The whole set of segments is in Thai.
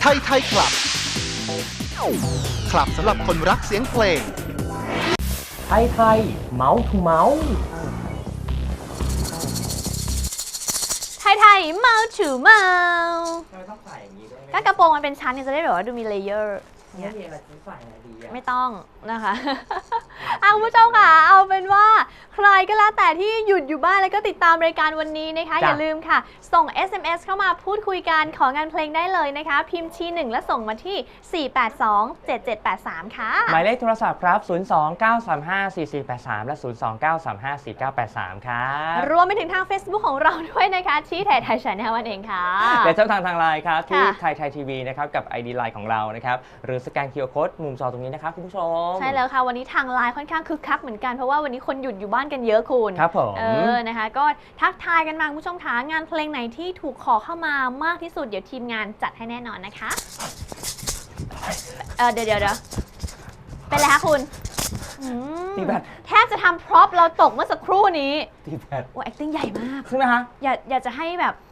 ไทยไทยคลับ คลับสำหรับคนรักเสียงเพลง ไทยไทยเมาส์ทูเมาส์ไทยไทยเมาถือเมาทำไมต้องใส่อย่างนี้ด้วยก็กระโปรงมันเป็นชั้นเนี่ยจะได้แบบว่าดูมีเลเยอร์ ไม่มีอะไรจะใส่อะไรดีอะไม่ต้องนะคะเอาคุณผู้ชมค่ะเอาเป็นว่าใครก็แล้วแต่ที่หยุดอยู่บ้านแล้วก็ติดตามรายการวันนี้นะคะอย่าลืมค่ะ ส่ง SMS เข้ามาพูดคุยกันของานเพลงได้เลยนะคะ พิมพ์ชีหนึ่งและส่งมาที่ 482-7783 ค่ะ หมายเลขโทรศัพท์ครับ 029354483 และ 029354983 ครับรวมไปถึงทาง Facebook ของเราด้วยนะคะที่ไทยไทยชแนลวันเองค่ะ และช่องทางทางไลน์ครับ ที่ค่ะ ไทยไทยทีวีนะครับ กับ ID ไลน์ของเรานะครับ หรือสแกนเคอร์โค้ดมุมจอตรงนี้นะครับคุณผู้ชม ใช่แล้วค่ะ วันนี้ทางไลน์ค่อนข้างคึกคักเหมือนกัน เพราะว่าวันนี้คนหยุดอยู่บ้านกันเยอะคุณครับผมเออนะคะ ก็ทักทายกันมาคุณผู้ชมคะงานเพลงไหนที่ถูกขอเข้ามามากที่สุดเดี๋ยวทีมงานจัดให้แน่นอนนะคะเออเดี๋ยวเดี๋ยวเดี๋ยวเป็นไรคะคุณอืมตีแบตแทบจะทำพร็อพเราตกเมื่อสักครู่นี้ตีแบตโอ้ acting ใหญ่มากใช่ไหมฮะอยากอยากจะให้แบบ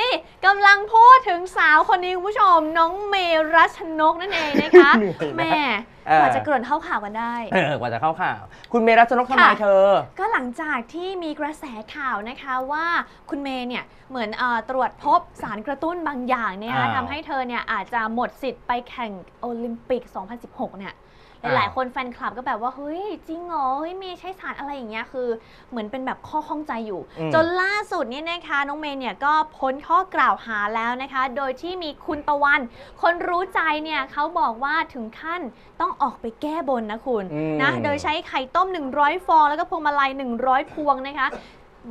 นี่กำลังพูดถึงสาวคนนี้คุณผู้ชม น้องเมรัชนกนั่นเองนะคะเหนื่อยนะแม่เออ กว่าจะเกริ่นเข้าข่าวกันได้ เออกว่าจะเข้าข่าว คุณเมรัชนกทำไมค่ะ เธอ ก็หลังจากที่มีกระแสข่าวนะคะว่าคุณเมย์เนี่ยเหมือนเออตรวจพบสารกระตุ้นบางอย่างเนี่ยนะคะอ้าวทำให้เธอเนี่ยอาจจะหมดสิทธิ์ไปแข่งโอลิมปิก 2016 เนี่ยอ้าว หลายๆคนแฟนคลับก็แบบว่าเฮ้ยจริงเหรอเฮ้ยเมย์ใช้สารอะไรอย่างเงี้ยคือ เหมือนเป็นแบบข้อข้องใจอยู่อืมจนล่าสุดเนี่ยนะคะน้องเมย์เนี่ยก็พ้นข้อกล่าวหาแล้วนะคะ โดยที่มีคุณตะวัน คนรู้ใจเนี่ยเขาบอกว่าถึงขั้นต้องออกไปแก้บนนะคุณอืมนะโดยใช้ไข่ต้ม 100 ฟอง แล้วก็พวงมาลัย 100 พวงนะคะ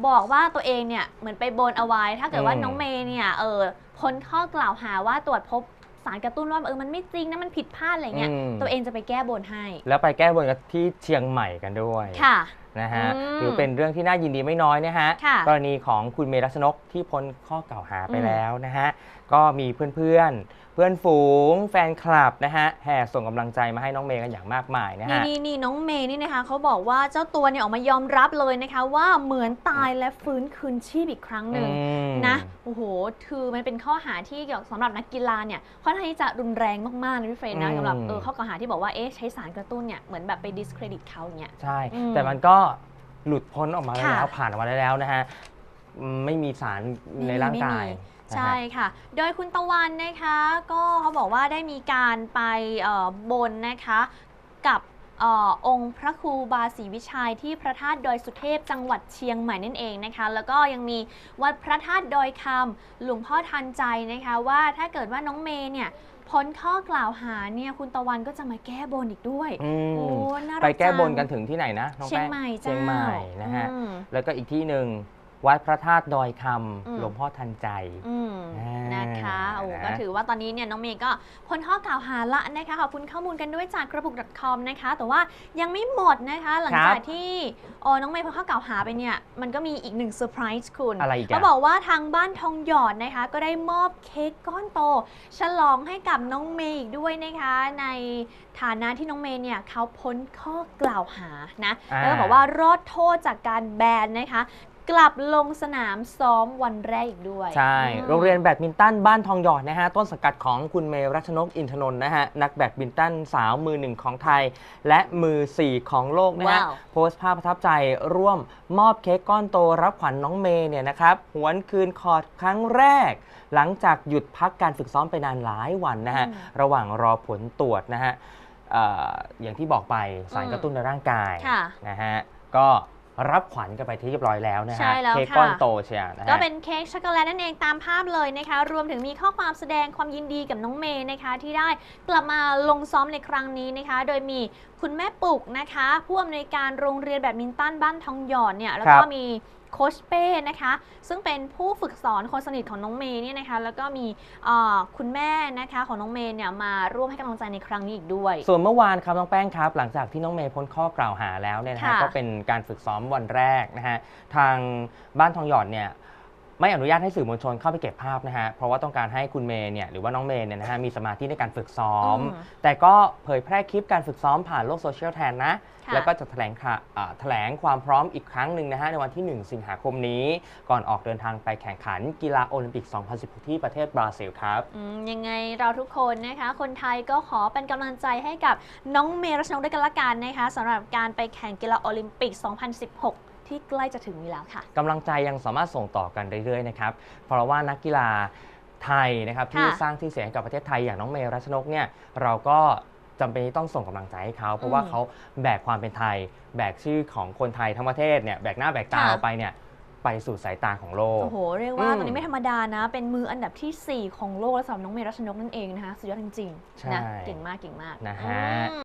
บอกว่าตัวเองเนี่ยเหมือนไปบนเอาไว้ ถ้าเกิดว่าอืมน้องเมย์เนี่ยเออพ้นข้อกล่าวหาว่าตรวจพบ สารกระตุ้นว่าเออมันไม่จริงนะมันผิดพลาดอะไรเงี้ยอืม ตัวเองจะไปแก้บนให้ แล้วไปแก้บนกันที่เชียงใหม่กันด้วย ค่ะ นะฮะอืมถือเป็นเรื่องที่น่ายินดีไม่น้อยนะฮะค่ะกรณีของคุณเมรัชนกที่พ้นข้อกล่าวหาไปอืม แล้วนะฮะก็มีเพื่อนๆ เพื่อนฝูง แฟนคลับนะฮะแห่ส่งกำลังใจมาให้น้องเมย์กันอย่างมากมายนะนี่ฮะ นี่นี่น้องเมย์นี่นะคะเขาบอกว่าเจ้าตัวเนี่ยออกมายอมรับเลยนะคะ ว่าเหมือนตายและฟื้นคืนชีพอีกครั้งหนึ่งอืม นะโอ้โหคือมันเป็นข้อหาที่เกี่ยวกับสำหรับนักกีฬาเนี่ยค่อนข้างที่จะรุนแรงมากๆนะพี่เฟรนนะอืม สำหรับเออข้อกล่าวหาที่บอกว่าเอ๊ะใช้สารกระตุ้นเนี่ยเหมือนแบบไป discredit เขาอย่างเงี้ย ใช่ อืมแต่มันก็หลุดพ้นออกมาได้ค่ะแล้วผ่านออกมาได้แล้วนะฮะอืมไม่มีสารในร่างกายไม่มีนะฮะ ใช่ค่ะ โดยคุณตะวันนะคะก็เขาบอกว่าได้มีการไปเอ่อบนนะคะกับเออองค์พระครูบาศรีวิชัยที่พระธาตุดอยสุเทพจังหวัดเชียงใหม่นั่นเองนะคะ แล้วก็ยังมีวัดพระธาตุดอยคำหลวงพ่อทันใจนะคะว่าถ้าเกิดว่าน้องเมย์เนี่ย พ้นข้อกล่าวหาเนี่ยคุณตะวันก็จะมาแก้บนอีกด้วยอืมโอ้น่ารักไปแก้บนจังกันถึงที่ไหนนะน้องเชียงแป้งใหม่เชียงใหม่นะฮะ อืม แล้วก็อีกที่หนึ่ง วัดพระธาตุดอยคอืมำหลวงพ่อทันใจอืมอ่านนะคะโอ้นะก็ถือว่าตอนนี้เนี่ยน้องเมย์ก็พ้นข้อกล่าวหาละนะคะขอบคุณข้อมูลกันด้วยจากกระปุก .com นะคะ แต่ว่ายังไม่หมดนะคะ หลังจากที่โอ้น้องเมย์พ้นข้อกล่าวหาไปเนี่ยมันก็มีอีกหนึ่งเซอร์ไพรส์คุณอะไรอีกอะเขาบอกว่าทางบ้านทองหยอดนะคะ ก็ได้มอบเค้กก้อนโต ฉลองให้กับน้องเมย์อีกด้วยนะคะ ในฐานะที่น้องเมย์เนี่ยเขาพ้นข้อกล่าวหานะอ่าแล้วก็บอกว่ารอดโทษจากการแบนนะคะ กลับลงสนามซ้อมวันแรกอีกด้วย ใช่อืมโรงเรียนแบดมินตันบ้านทองหยอดนะฮะ ต้นสังกัดของคุณเมรัชนกอินทนนท์นะฮะ นักแบดมินตันสาวมือหนึ่งของไทย และมือ 4 ของโลกนะฮะ ว้าว โพสต์ภาพประทับใจร่วมมอบเค้กก้อนโตรับขวัญน้องเมย์เนี่ยนะครับหวนคืนคอร์ดครั้งแรก หลังจากหยุดพักการฝึกซ้อมไปนานหลายวันนะฮะอืมระหว่างรอผลตรวจนะฮะเอ่ออย่างที่บอกไปสารอืมกระตุ้นในร่างกายค่ะ นะฮะก็ รับขวัญกันไปที่เรียบร้อยแล้วนะใช่ฮะแล้วเค้กค่ะก้อนโตเชียวนะฮะ ก็เป็นเค้กช็อกโกแลตนั่นเองตามภาพเลยนะคะ รวมถึงมีข้อความแสดงความยินดีกับน้องเมย์นะคะ ที่ได้กลับมาลงซ้อมในครั้งนี้นะคะ โดยมีคุณแม่ปุกนะคะ ผู้อำนวยการโรงเรียนแบดมินตันบ้านทองหยอดเนี่ยแล้วก็ครับมี โคชเป้นะคะ ซึ่งเป็นผู้ฝึกสอนคนสนิทของน้องเมย์เนี่ยนะคะแล้วก็มีเอ่อคุณแม่นะคะของน้องเมย์เนี่ยมาร่วมให้กำลังใจในครั้งนี้อีกด้วย ส่วนเมื่อวานครับน้องแป้งครับ หลังจากที่น้องเมย์พ้นข้อกล่าวหาแล้วเนี่ยนะฮะค่ะก็เป็นการฝึกซ้อมวันแรกนะฮะทางบ้านทองหยอดเนี่ย ไม่อนุญาตให้สื่อมวลชนเข้าไปเก็บภาพนะฮะ เพราะว่าต้องการให้คุณเมย์เนี่ยหรือว่าน้องเมย์เนี่ยนะฮะมีสมาธิในการฝึกซ้อม อืมแต่ก็เผยแพร่คลิปการฝึกซ้อมผ่านโลกโซเชียลแทนนะ ค่ะ แล้วก็จะแถลงข่าอ่าแถลงความพร้อมอีกครั้งหนึ่งนะฮะในวันที่ 1 สิงหาคมนี้ ก่อนออกเดินทางไปแข่งขันกีฬาโอลิมปิก 2016 ที่ประเทศบราซิลครับ อืมยังไงเราทุกคนนะคะ คนไทยก็ขอเป็นกำลังใจให้กับน้องเมรัชนกด้วยกันละกันนะคะสำหรับการไปแข่งกีฬาโอลิมปิก 2016 ที่ใกล้จะถึงนี้แล้วค่ะ กำลังใจยังสามารถส่งต่อกันเรื่อยๆนะครับ เพราะว่านักกีฬาไทยนะครับที่ค่ะสร้างชื่อเสียงให้กับประเทศไทยอย่างน้องเมย์รัชนกเนี่ยเราก็จำเป็นที่ต้องส่งกำลังใจให้เขาเพราะว่าอืมเขาแบกความเป็นไทย แบกชื่อของคนไทยทั้งประเทศเนี่ยแบกหน้าแบกตาค่ะ เราไปเนี่ยไปสู่สายตาของโลก โอ้โห เรียกว่าอืมตอนนี้ไม่ธรรมดานะ เป็นมืออันดับทีสี่4 ของโลกและสำหรับน้องเมรัชนกนั่นเองนะคะ สุดยอดจริงใช่ๆนะเก่งมากเก่งมากนะฮะ อืม